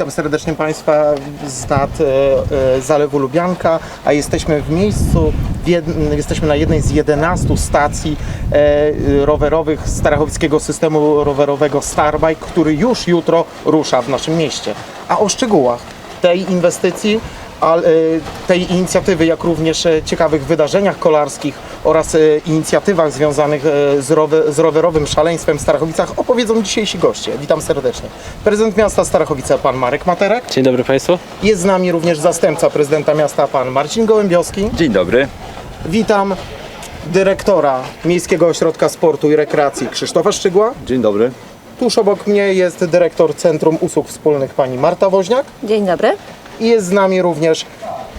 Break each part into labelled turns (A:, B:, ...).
A: witam serdecznie Państwa z nad e, e, Zalewu Lubianka, a jesteśmy w miejscu, w jesteśmy na jednej z 11 stacji e, rowerowych Starachowickiego Systemu Rowerowego Starbike, który już jutro rusza w naszym mieście. A o szczegółach tej inwestycji, tej inicjatywy, jak również e, ciekawych wydarzeniach kolarskich oraz e, inicjatywach związanych e, z, rowe, z rowerowym szaleństwem w Starachowicach opowiedzą dzisiejsi goście. Witam serdecznie. Prezydent miasta Starachowice, pan Marek Materek.
B: Dzień dobry Państwu.
A: Jest z nami również zastępca prezydenta miasta, pan Marcin Gołębiowski.
C: Dzień dobry.
A: Witam dyrektora Miejskiego Ośrodka Sportu i Rekreacji Krzysztofa Szczygła.
C: Dzień dobry.
A: Tuż obok mnie jest dyrektor Centrum Usług Wspólnych pani Marta Woźniak.
D: Dzień dobry.
A: I jest z nami również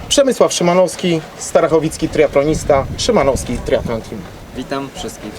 A: Przemysław Szymanowski, starachowicki triatlonista, Szymanowski Triathlon Team.
E: Witam wszystkich.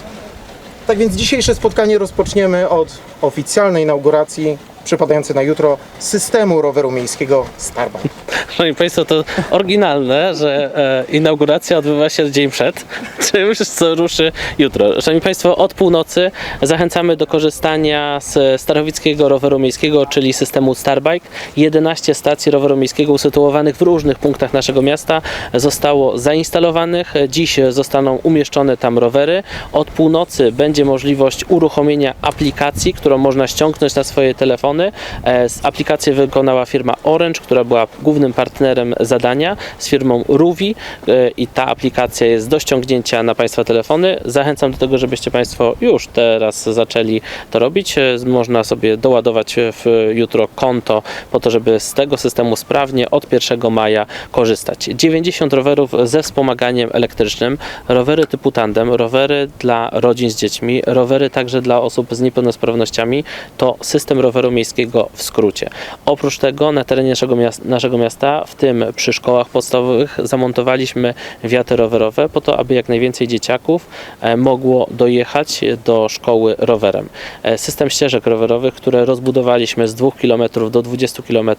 A: Tak więc dzisiejsze spotkanie rozpoczniemy od oficjalnej inauguracji przypadającej na jutro systemu roweru miejskiego Starbike.
B: Szanowni Państwo, to oryginalne, że e, inauguracja odbywa się dzień przed, czymś co ruszy jutro. Szanowni Państwo, od północy zachęcamy do korzystania z Starowickiego Roweru Miejskiego, czyli systemu Starbike. 11 stacji roweru miejskiego usytuowanych w różnych punktach naszego miasta zostało zainstalowanych. Dziś zostaną umieszczone tam rowery. Od północy będzie możliwość uruchomienia aplikacji, którą można ściągnąć na swoje telefony. E, Aplikację wykonała firma Orange, która była głównym partnerem zadania z firmą Ruvi e, i ta aplikacja jest do ściągnięcia na Państwa telefony. Zachęcam do tego, żebyście Państwo już teraz zaczęli to robić. E, Można sobie doładować w jutro konto po to, żeby z tego systemu sprawnie od 1 maja korzystać. 90 rowerów ze wspomaganiem elektrycznym, rowery typu tandem, rowery dla rodzin z dziećmi, rowery także dla osób z niepełnosprawnościami. To system roweru miejskiego w skrócie. Oprócz tego na terenie naszego miasta, naszego miasta, w tym przy szkołach podstawowych, zamontowaliśmy wiaty rowerowe po to, aby jak najwięcej dzieciaków e, mogło dojechać do szkoły rowerem. E, System ścieżek rowerowych, które rozbudowaliśmy z 2 km do 20 km,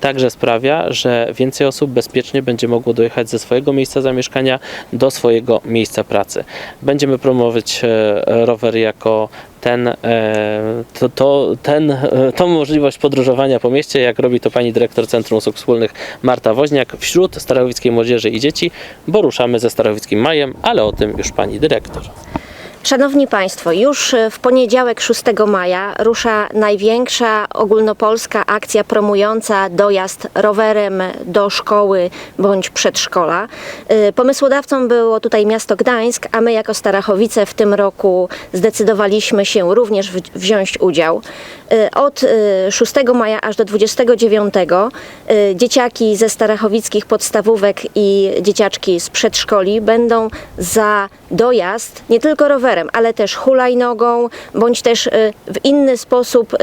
B: także sprawia, że więcej osób bezpiecznie będzie mogło dojechać ze swojego miejsca zamieszkania do swojego miejsca pracy. Będziemy promować e, rower jako ten, e, to, to, ten, e, tą możliwość podróżowania po mieście, jak robi to pani dyrektor Centrum Usług Wspólnych Marta Woźniak wśród starowickiej młodzieży i dzieci, bo ruszamy ze Starowickim Majem, ale o tym już pani dyrektor.
D: Szanowni Państwo, już w poniedziałek 6 maja rusza największa ogólnopolska akcja promująca dojazd rowerem do szkoły bądź przedszkola. Y, Pomysłodawcą było tutaj miasto Gdańsk, a my jako Starachowice w tym roku zdecydowaliśmy się również wziąć udział. Y, Od y, 6 maja aż do 29 y, dzieciaki ze starachowickich podstawówek i dzieciaczki z przedszkoli będą za dojazd nie tylko rowerem, ale też hulajnogą, bądź też y, w inny sposób y,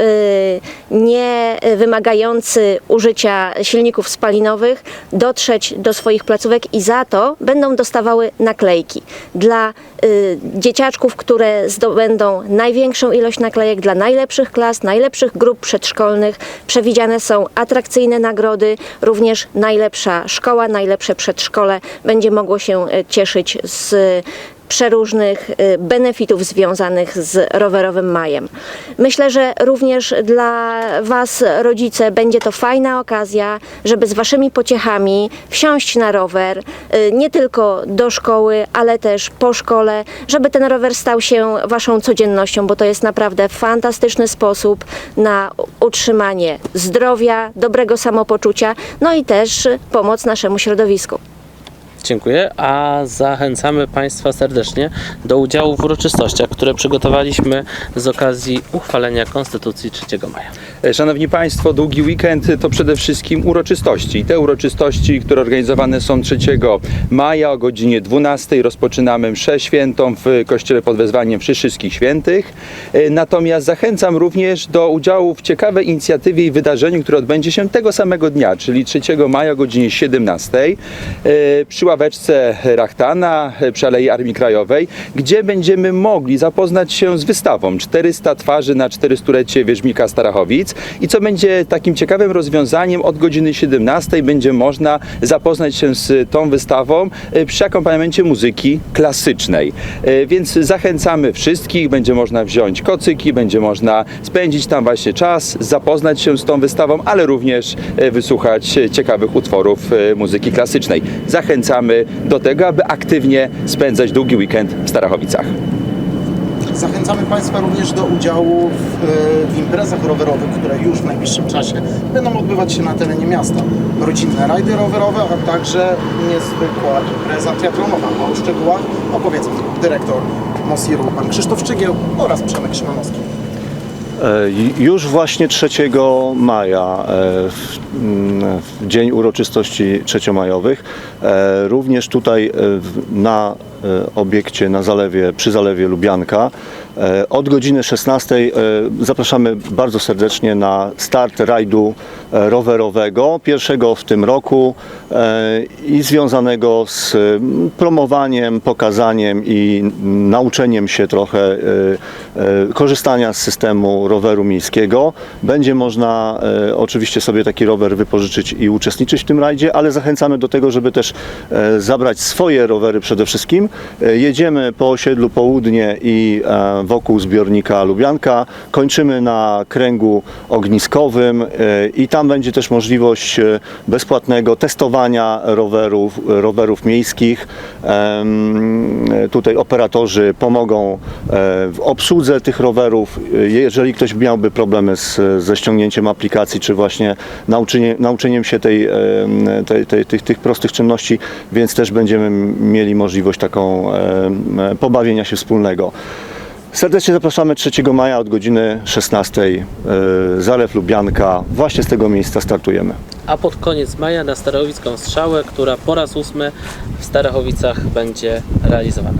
D: nie wymagający użycia silników spalinowych dotrzeć do swoich placówek i za to będą dostawały naklejki. Dla y, dzieciaczków, które zdobędą największą ilość naklejek dla najlepszych klas, najlepszych grup przedszkolnych, przewidziane są atrakcyjne nagrody, również najlepsza szkoła, najlepsze przedszkole będzie mogło się cieszyć z przeróżnych y, benefitów związanych z rowerowym majem. Myślę, że również dla Was, rodzice, będzie to fajna okazja, żeby z Waszymi pociechami wsiąść na rower, y, nie tylko do szkoły, ale też po szkole, żeby ten rower stał się Waszą codziennością, bo to jest naprawdę fantastyczny sposób na utrzymanie zdrowia, dobrego samopoczucia, no i też pomoc naszemu środowisku.
B: Dziękuję, a zachęcamy Państwa serdecznie do udziału w uroczystościach, które przygotowaliśmy z okazji uchwalenia Konstytucji 3 maja.
C: E, Szanowni Państwo, długi weekend to przede wszystkim uroczystości. Te uroczystości, które organizowane są 3 maja o godzinie 12 rozpoczynamy mszę świętą w kościele pod wezwaniem Wszystkich Świętych. E, Natomiast zachęcam również do udziału w ciekawej inicjatywie i wydarzeniu, które odbędzie się tego samego dnia, czyli 3 maja o godzinie 17 e, przy ławeczce Rachtana przy Alei Armii Krajowej, gdzie będziemy mogli zapoznać się z wystawą 400 twarzy na 400-lecie Wierzmika Starachowic i co będzie takim ciekawym rozwiązaniem od godziny 17 będzie można zapoznać się z tą wystawą e, przy akompaniamencie muzyki klasycznej. E, Więc zachęcamy wszystkich, będzie można wziąć kocyki, będzie można spędzić tam właśnie czas, zapoznać się z tą wystawą, ale również e, wysłuchać ciekawych utworów muzyki klasycznej. Zachęcamy do tego, aby aktywnie spędzać długi weekend w Starachowicach.
A: Zachęcamy Państwa również do udziału w, e, w imprezach rowerowych, które już w najbliższym czasie będą odbywać się na terenie miasta. Rodzinne rajdy rowerowe, a także niezwykła impreza triatlonowa. O szczegółach opowiedzą dyrektor Mosiru, pan Krzysztof Czygieł oraz Przemek Szymanowski.
E: E, Już właśnie 3 maja, e, w, mm, w dzień uroczystości trzeciomajowych, e, również tutaj na obiekcie na zalewie, przy zalewie Lubianka, od godziny 16 e, zapraszamy bardzo serdecznie na start rajdu e, rowerowego, pierwszego w tym roku e, i związanego z promowaniem, pokazaniem i nauczeniem się trochę e, e, korzystania z systemu roweru miejskiego. Będzie można e, oczywiście sobie taki rower wypożyczyć i uczestniczyć w tym rajdzie, ale zachęcamy do tego, żeby też e, zabrać swoje rowery przede wszystkim. E, Jedziemy po osiedlu Południe i e, wokół zbiornika Lubianka. Kończymy na kręgu ogniskowym e, i tam będzie też możliwość e, bezpłatnego testowania rowerów, rowerów miejskich. Tutaj operatorzy pomogą e, w obsłudze tych rowerów. Jeżeli ktoś miałby problemy z, ze ściągnięciem aplikacji, czy właśnie nauczenie, nauczeniem się tej, tej, tej, tych, tych prostych czynności, więc też będziemy mieli możliwość taką pobawienia się wspólnego. Serdecznie zapraszamy 3 maja od godziny 16. e, Zalew Lubianka. Właśnie z tego miejsca startujemy.
B: A pod koniec maja na Starachowicką Strzałę, która po raz ósmy w Starachowicach będzie realizowana.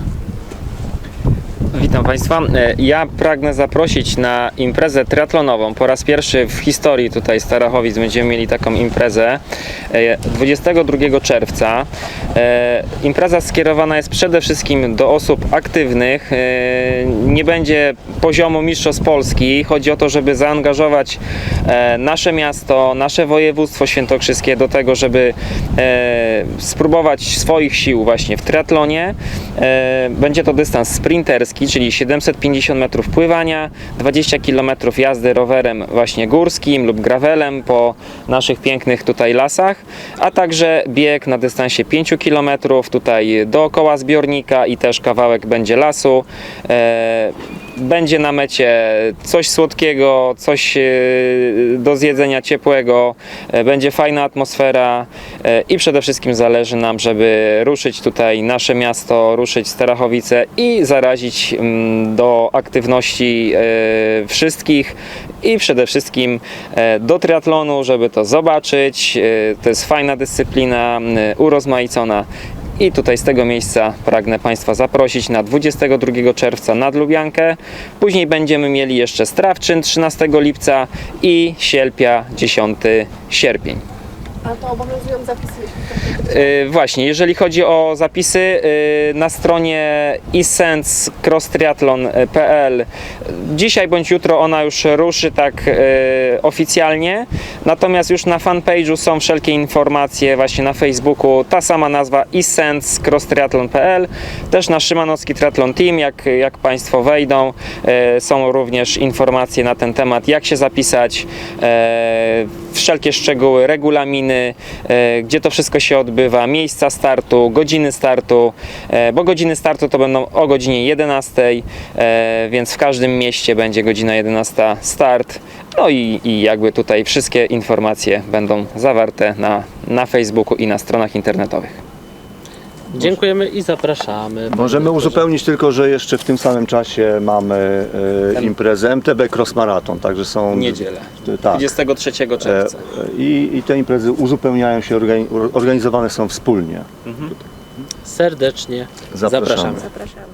F: Witam Państwa. E, Ja pragnę zaprosić na imprezę triatlonową. Po raz pierwszy w historii tutaj Starachowic będziemy mieli taką imprezę e, 22 czerwca. E, Impreza skierowana jest przede wszystkim do osób aktywnych. E, Nie będzie poziomu mistrzostw Polski. Chodzi o to, żeby zaangażować e, nasze miasto, nasze województwo świętokrzyskie do tego, żeby e, spróbować swoich sił właśnie w triatlonie. E, Będzie to dystans sprinterski, czyli 750 metrów pływania, 20 km jazdy rowerem właśnie górskim lub gravelem po naszych pięknych tutaj lasach, a także bieg na dystansie 5 km tutaj dookoła zbiornika i też kawałek będzie lasu. Będzie na mecie coś słodkiego, coś e, do zjedzenia ciepłego, e, będzie fajna atmosfera e, i przede wszystkim zależy nam, żeby ruszyć tutaj nasze miasto, ruszyć Starachowice i zarazić mm, do aktywności wszystkich i przede wszystkim do triatlonu, żeby to zobaczyć. To jest fajna dyscyplina, urozmaicona. I tutaj z tego miejsca pragnę Państwa zaprosić na 22 czerwca nad Lubiankę. Później będziemy mieli jeszcze Strawczyn 13 lipca i Sielpia 10 sierpień.
G: A to obowiązują zapisy.
F: Yy, właśnie, jeżeli chodzi o zapisy, yy, na stronie essence.crosstriathlon.pl dzisiaj bądź jutro ona już ruszy tak yy, oficjalnie, natomiast już na fanpage'u są wszelkie informacje właśnie na Facebooku, ta sama nazwa essence.crosstriathlon.pl też na Szymanowski Triathlon Team, jak, jak Państwo wejdą, yy, są również informacje na ten temat, jak się zapisać, yy, wszelkie szczegóły, regulaminy, e, gdzie to wszystko się odbywa, miejsca startu, godziny startu, e, bo godziny startu to będą o godzinie 11, e, więc w każdym mieście będzie godzina 11 start. No i, i jakby tutaj wszystkie informacje będą zawarte na, na Facebooku i na stronach internetowych.
B: Dziękujemy i zapraszamy.
E: Możemy uzupełnić tylko, że jeszcze w tym samym czasie mamy e, imprezę MTB Cross Marathon, także są...
F: Niedzielę,
E: Tak.
F: 23
E: E,
F: czerwca.
E: I, I te imprezy uzupełniają się, organi- organizowane są wspólnie.
B: Serdecznie
E: Zapraszamy.
B: zapraszamy.
D: Zapraszamy.